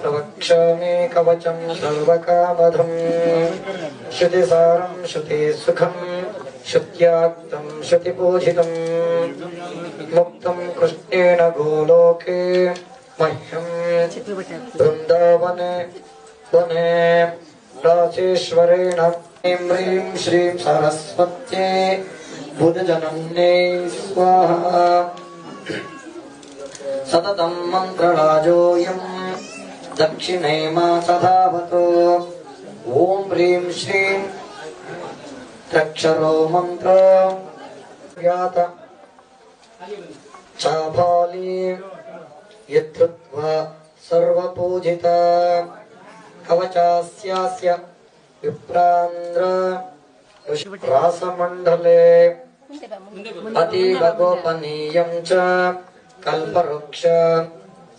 प्रवक्ष्यामि कवचं सर्वकामधम् श्रुतिसारं श्रुतिसुखं श्रुत्याक्तं श्रुतिपूजितम् मुक्तं कृष्णेन गोलोके वने राजेश्वरेण श्रीं स्वाहा। सततं मन्त्रराजोऽयम् ॐ ह्रीं श्रीं त्र्यक्षरो मन्त्र। ज्ञात। चापाली। यद्धृत्वा सर्वपूजिता। कवचास्यास्य विप्रान्द्र रासमण्डले। अतीव गोपनीयं च। कल्पवृक्ष।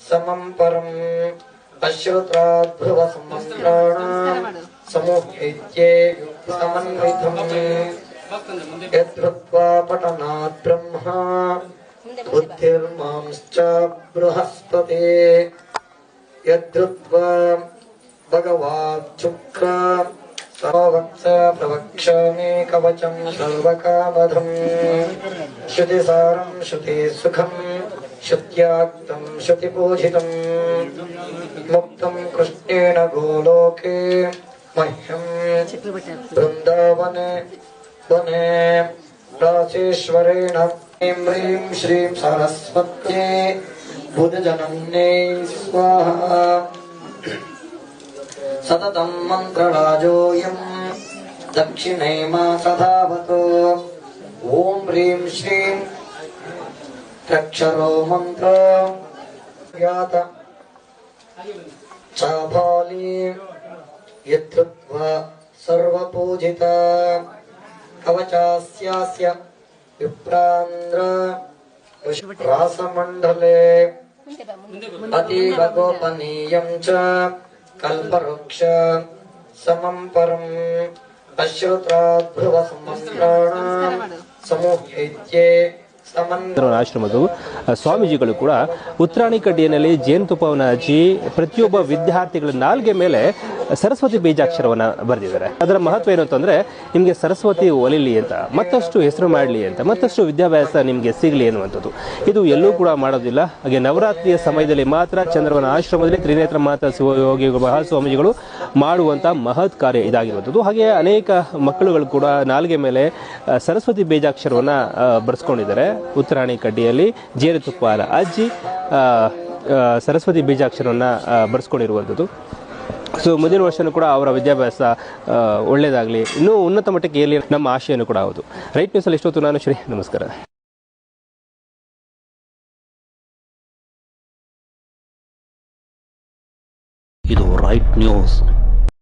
समं परम् अश्रुत्राद्भुवसमन्त्राणाम् समुह्यैत्ये समन्वितम् यद्धृत्वा पठनात् ब्रह्मा। बुद्धिर्मांश्च बृहस्पते। यद्धृत्वा भगवाच्छुक्र सर्ववत्स प्रवक्ष्यामि कवचं सर्वकामधम् श्रुतिसारं श्रुतिसुखं श्रुत्याक्तं श्रुतिपूजितम्। मुक्तं कृष्णेन गोलोके मह्यम् वृन्दावने, वने राजेश्वरेण श्रीं सरस्वत्यै बुधजनन्यै स्वाहा। सततं सधावतो। ॐ ह्रीं श्रीं त्र्यक्षरो मन्त्र चापाली यद्धृत्वा अतीव गोपनीयं च कल्पवृक्ष समं परम् अश्रुत्राद्भुवसमन्त्राणाम् समुह्यैत्ये ಆಶ್ರಮದ ಸ್ವಾಮೀಜಿಗಳು ಕೂಡ ಉತ್ತರಾಣಿ ಕಡ್ಡಿಯಲ್ಲಿ ಜೇನುತುಪ್ಪವನ್ನು ಹಚ್ಚಿ ಪ್ರತಿಯೊಬ್ಬ ವಿದ್ಯಾರ್ಥಿಗಳ ನಾಲ್ಗೆ ಮೇಲೆ ಸರಸ್ವತಿ ಬೀಜಾಕ್ಷರವನ್ನು ಬರೆದಿದ್ದಾರೆ. ಅದರ ಮಹತ್ವ ಏನು ಅಂತಂದ್ರೆ, ನಿಮಗೆ ಸರಸ್ವತಿ ಒಲಿಲಿ ಅಂತ, ಮತ್ತಷ್ಟು ಹೆಸರು ಮಾಡಲಿ ಅಂತ, ಮತ್ತಷ್ಟು ವಿದ್ಯಾಭ್ಯಾಸ ನಿಮಗೆ ಸಿಗಲಿ ಅನ್ನುವಂಥದ್ದು ಇದು ಎಲ್ಲೂ ಕೂಡ ಮಾಡೋದಿಲ್ಲ. ಹಾಗೆ ನವರಾತ್ರಿಯ ಸಮಯದಲ್ಲಿ ಮಾತ್ರ ಚಂದ್ರವನ ಆಶ್ರಮದಲ್ಲಿ ತ್ರಿನೇತ್ರ ಮಾತಾ ಶಿವಯೋಗಿ ಮಹಾಸ್ವಾಮೀಜಿಗಳು ಮಾಡುವಂತ ಮಹತ್ ಕಾರ್ಯ ಇದಾಗಿರುವಂಥದ್ದು. ಹಾಗೆ ಅನೇಕ ಮಕ್ಕಳುಗಳು ಕೂಡ ನಾಲ್ಗೆ ಮೇಲೆ ಸರಸ್ವತಿ ಬೀಜಾಕ್ಷರವನ್ನು ಬರೆಸ್ಕೊಂಡಿದ್ದಾರೆ. ಉತ್ತರಾಣಿ ಕಡ್ಡಿಯಲ್ಲಿ ಜೇನುತುಪ್ಪ ಅಜ್ಜಿ ಸರಸ್ವತಿ ಬೀಜಾಕ್ಷರವನ್ನು ಬರೆಸ್ಕೊಂಡಿರುವಂಥದ್ದು. ಸೊ, ಮುಂದಿನ ವರ್ಷನೂ ಕೂಡ ಅವರ ವಿದ್ಯಾಭ್ಯಾಸ ಒಳ್ಳೆಯದಾಗಲಿ ಇನ್ನೂ ಉನ್ನತ ಮಟ್ಟಕ್ಕೆ ಏರಲಿ ನಮ್ಮ ಆಶಯನೂ ಕೂಡ ಹೌದು. ರೈಟ್ ನ್ಯೂಸಲ್ಲಿ ಇಷ್ಟೊತ್ತು ನಾನು ಶ್ರೀ, ನಮಸ್ಕಾರ. ಇದು ರೈಟ್ ನ್ಯೂಸ್.